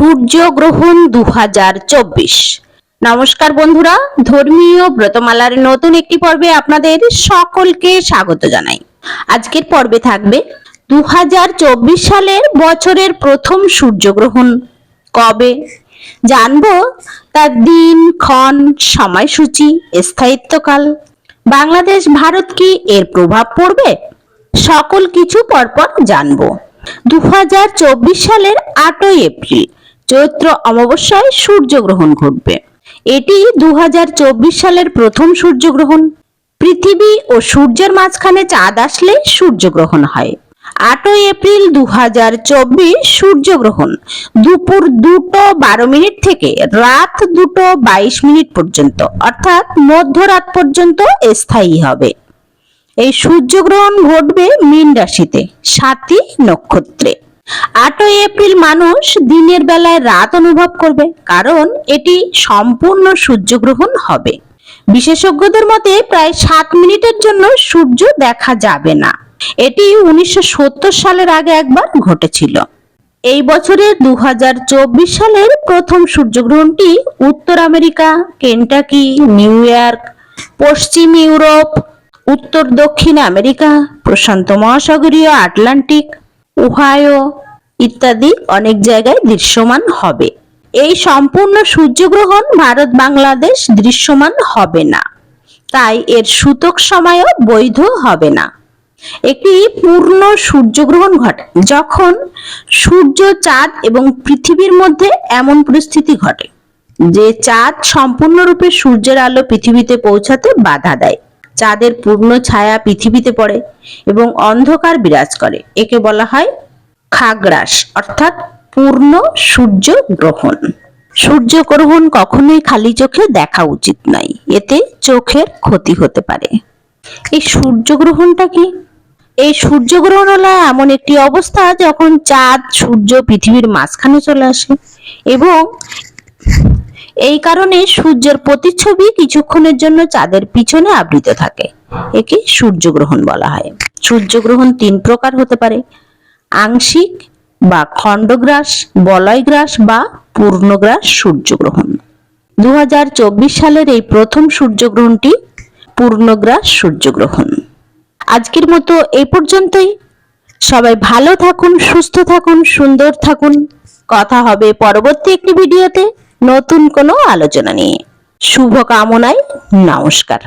সূর্যগ্রহণ দু হাজার চব্বিশ। নমস্কার বন্ধুরা, ধর্মীয় ব্রতমালার নতুন একটি পর্বে আপনাদের সকলকে স্বাগত জানাই। আজকের পর্বে থাকবে দু হাজার চব্বিশ সালের বছরের প্রথম সূর্যগ্রহণ। কবে? জানব তার দিন, ক্ষণ, সময়সূচি, স্থায়িত্বকাল। বাংলাদেশ, ভারত কি এর প্রভাব পড়বে? সকল কিছু পরপর জানব। দু হাজার চব্বিশ সালের আটই এপ্রিল চৈত্র অমাবস্যায় সূর্যগ্রহণ ঘটবে। এটি দু হাজার চব্বিশ সালের প্রথম সূর্যগ্রহণ। পৃথিবী ও সূর্যের মাঝখানে চাঁদ আসলে সূর্যগ্রহণ হয়। আটই এপ্রিল দু হাজার চব্বিশ সূর্যগ্রহণ। দুপুর দুটো বারো মিনিট থেকে রাত দুটো বাইশ মিনিট পর্যন্ত, অর্থাৎ মধ্যরাত পর্যন্ত স্থায়ী হবে। এই সূর্যগ্রহণ ঘটবে মীন রাশিতে, সাতই নক্ষত্রে। আটই এপ্রিল মানুষ দিনের বেলায় রাত অনুভব করবে, কারণ এটি সম্পূর্ণ সূর্যগ্রহণ হবে। বিশেষজ্ঞদের মতে প্রায় সাত মিনিটের জন্য সূর্য দেখা যাবে না। এটি উনিশশো সত্তর সালের আগে একবার ঘটেছিল। এই বছরের দু হাজার চব্বিশ সালের প্রথম সূর্যগ্রহণটি উত্তর আমেরিকা, কেন্টাকি, নিউ ইয়র্ক, পশ্চিম ইউরোপ, উত্তর দক্ষিণ আমেরিকা, প্রশান্ত মহাসাগরীয় আটলান্টিক ওহায়ো ইত্যাদি অনেক জায়গায় দৃশ্যমান হবে। এই সম্পূর্ণ সূর্যগ্রহণ ভারত বাংলাদেশ দৃশ্যমান হবে না। তাই এর সূতক সময়ও বৈধ হবে না। একটি পূর্ণ সূর্যগ্রহণ ঘটে যখন সূর্য, চাঁদ এবং পৃথিবীর মধ্যে এমন পরিস্থিতি ঘটে যে চাঁদ সম্পূর্ণরূপে সূর্যের আলো পৃথিবীতে পৌঁছাতে বাধা দেয়। চাঁদের পূর্ণ ছায়া পৃথিবীতে পড়ে এবং অন্ধকার বিরাজ করে। একে বলা হয় খাগ্রাস অর্থাৎ পূর্ণ সূর্য গ্রহণ। সূর্যগ্রহণ কখনোই খালি চোখে দেখা উচিত নয়, এতে চোখের ক্ষতি হতে পারে। এই সূর্যগ্রহণটা কি? এই সূর্যগ্রহণ হলো এমন একটি অবস্থা যখন চাঁদ, সূর্য পৃথিবীর মাঝখানে চলে আসে এবং এই কারণে সূর্যের প্রতিচ্ছবি কিছুক্ষণের জন্য চাঁদের পিছনে আবৃত থাকে, একে সূর্যগ্রহণ বলা হয়। সূর্যগ্রহণ তিন প্রকার হতে পারে আংশিক বা খণ্ডগ্রাস, বলয়গ্রাস বা পূর্ণগ্রাস সূর্যগ্রহণ। দু হাজার চব্বিশ সালের এই প্রথম সূর্যগ্রহণটি পূর্ণগ্রাস সূর্যগ্রহণ। আজকের মতো এই পর্যন্তই। সবাই ভালো থাকুন, সুস্থ থাকুন, সুন্দর থাকুন। কথা হবে পরবর্তী একটি ভিডিওতে। নতুন কোনো আলোচনা নিয়ে। শুভ কামনায় নমস্কার।